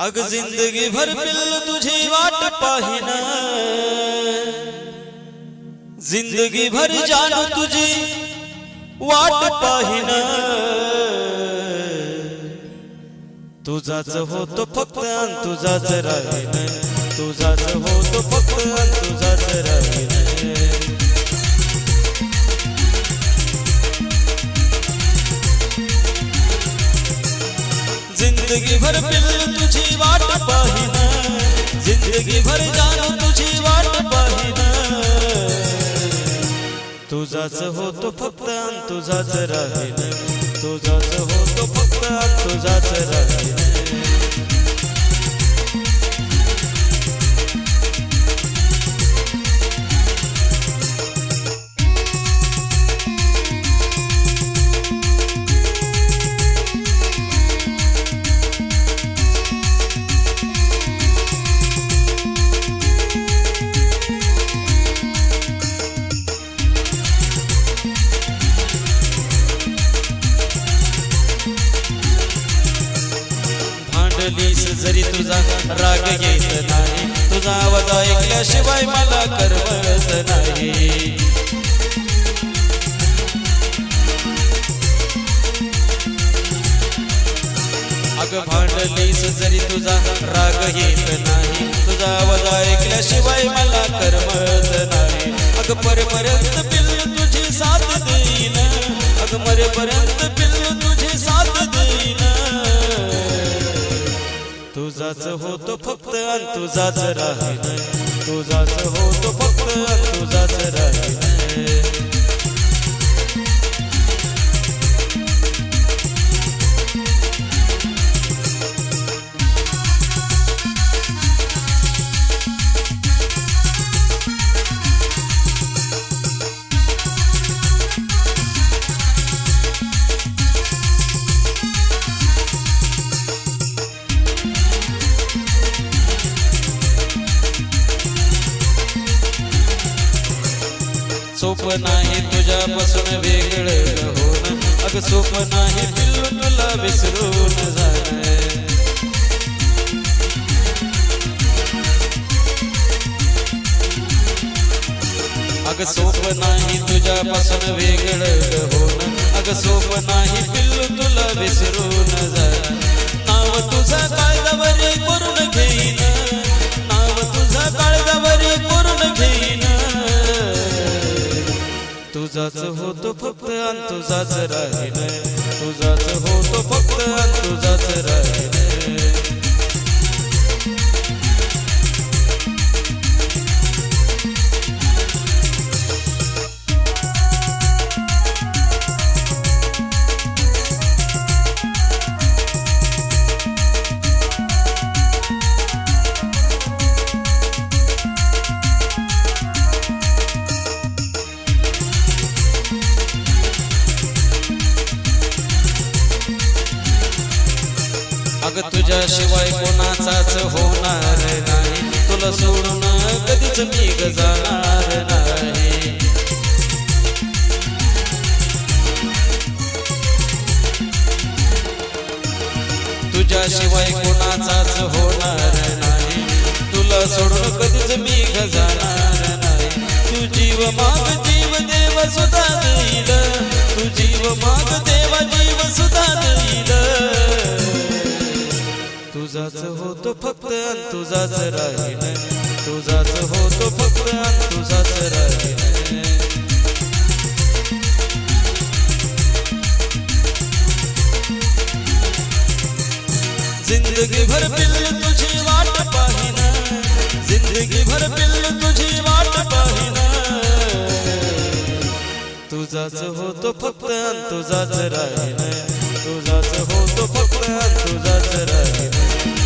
अग ज़िंदगी भर पिल्ल तुझी वाट पाहिन। ज़िंदगी भर जान तुझी वाट पाहिन। तुझाच होतो फक्त अन तुझाच राहीन। तुझाच होतो फक्त अन तुझाच राहीन। जिंदगी भर पिल्लू तुझी वाट पाहिन जिंदगी भर जाणू तुझी वाट पाहिन तुझाच होतो फक्त अन तुझाच राहीन तुझाच होतो फक्त अन तुझाच राहीन तुझा राग येत नाही. तुझा आवाज ऐकल्याशिवाय मला करमत नाही. अग भांडलीस जरी तुझा राग येत नाही. तुझा आवाज ऐकल्याशिवाय मला करमत नाही. अग परेपर्यंत पिल्ल तुझी साथ देईन. अग मरेपर्यंत पिल्ल तुझाच होतो फक्त अन तुझाच राहीन. तुझाच होतो फक्त अन तुझाच राहीन. सोप नाही तुझ्यापासून वेगळं होणं अग सोप नाही पिल्लू तुला विसरून जाणं. अग सोप नाही तुझ्यापासून वेगळं होणं अग सोप नाही पिल्लू तुला विसरून तुझाच होतो फक्त अन तुझाच राहिले तुझाच होतो फक्त अन तुझाच राहिले तुझ्याशिवाय कोणाचाच होणार नाही. तुला सोडून कधीच मी गजाणार नाही. तुझ्याशिवाय कोणाचाच होणार होतो फक्त तुझाच राहीन तुझाच होतो फक्त तुझाच राहीन ज़िंदगी भर पिल्ल तुझी वाट पाहिन ज़िंदगी भर पिल्ल तुझी वाट पाहिन तुझाच होतो फक्त अन तुझाच राहीन तुझाच होतो फक्त तुझाच राहीन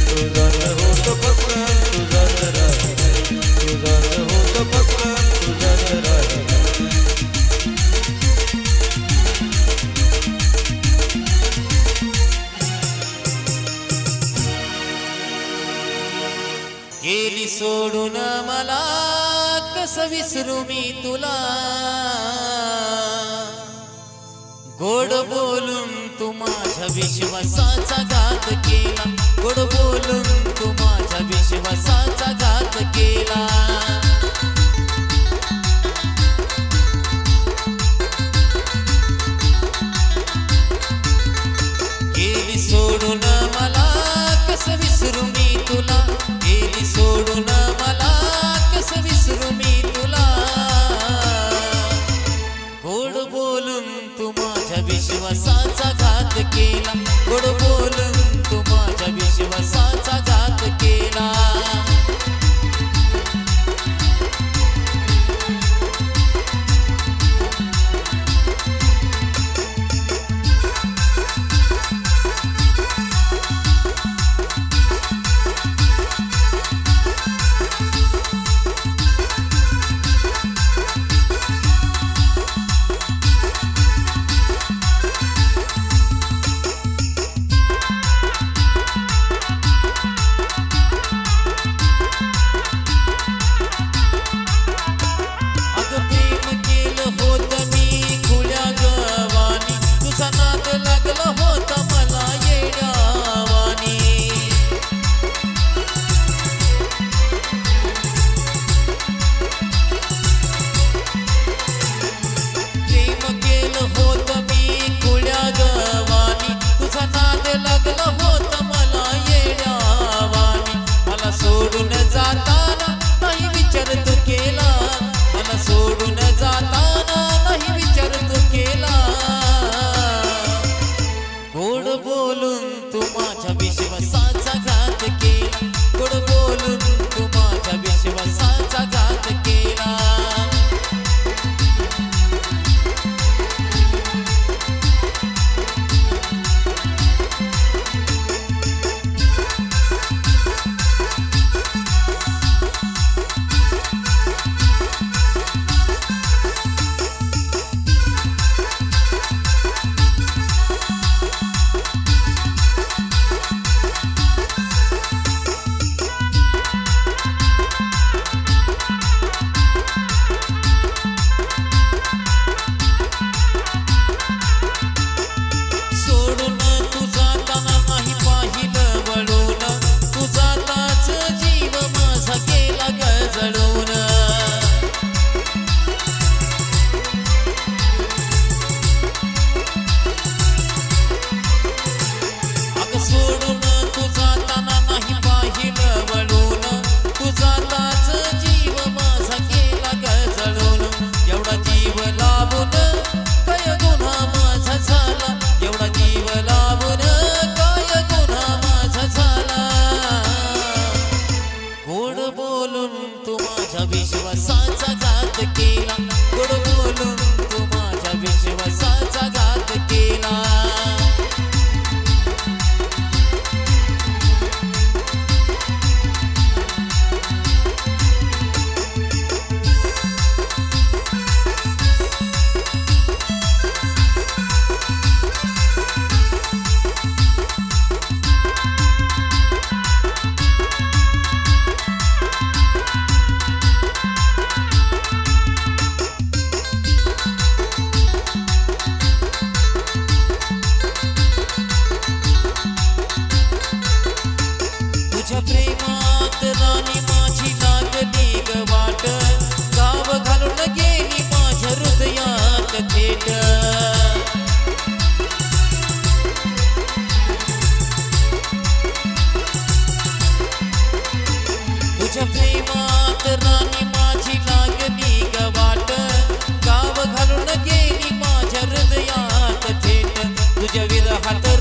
गेली सोडून मला कस विसरू मी तुला? गोड बोलून तू माझ्या विश्वासाचा घात केला. गोड बोलून तू माझा विश्वासाचा घात केला. गेली सोडून मला कसं विसरू मी? बोलून तू माझ्या विश्वासाचा घात केला. गोड बोलून तू माझ्या विश्वासाचा घात केला. Rafa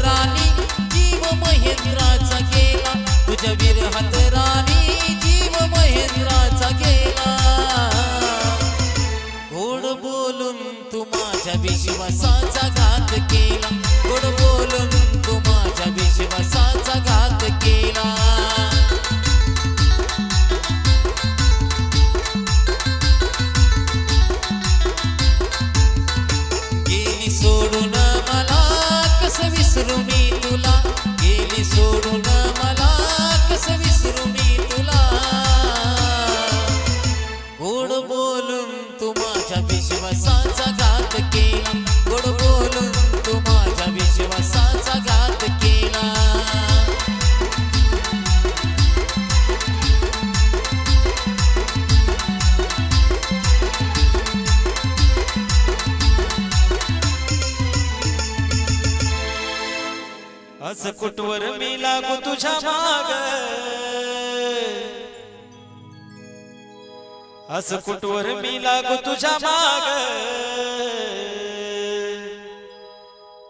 अस कुटवर मी लागू तुझ्या माग?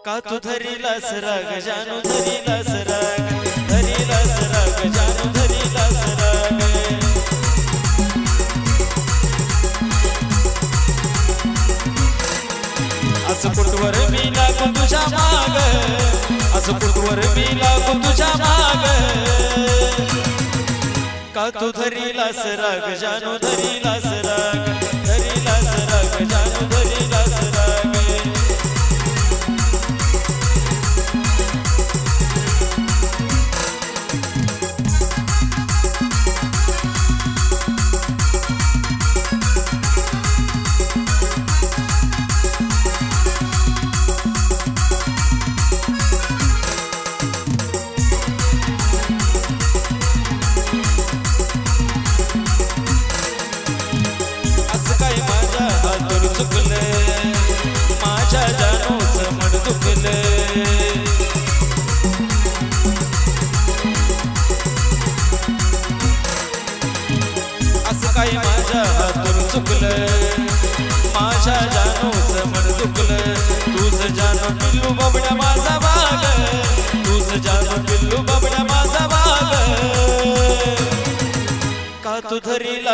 का तू धरीला राग? जानू धरीला सराग धरीला राग? जानू असं मी लागून तुझ्या माग. असं कुठवर मी लागून तुझ्या माग. का तू धरीला सराग जानू धरीला सराग धरीला सराग जानू धरी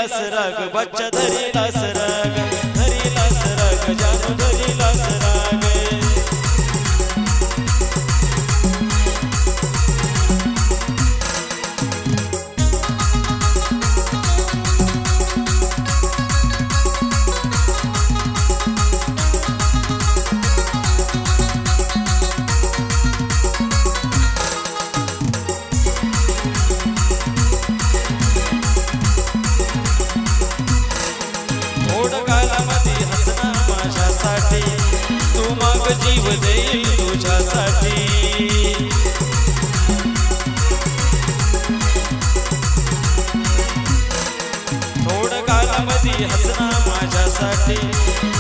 सरग बच्चा धरीला सरग जीव देईल तुझ्यासाठी थोड कालामध्ये हसना माझ्यासाठी.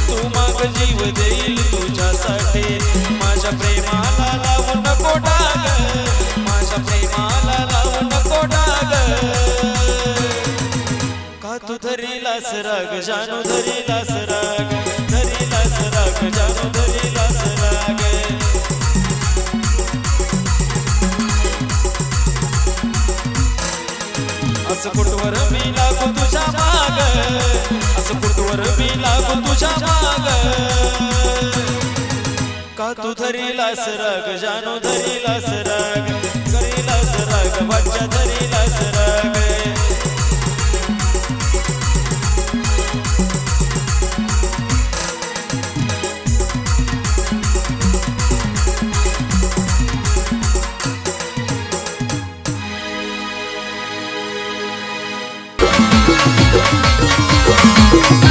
तू माग जीव देईल तुझ्यासाठी. माझ्या प्रेमाला लावू नको माझ्या प्रेमाला लावू नको का तू धरीलास राग जानू धरीलास राग? असं मी लागू तुझ्या माग. असं मी लागू तुझ्या माग. का तू धरीला सरग जानू धरीला सरग करीला सरग वज्जा धरीला सरग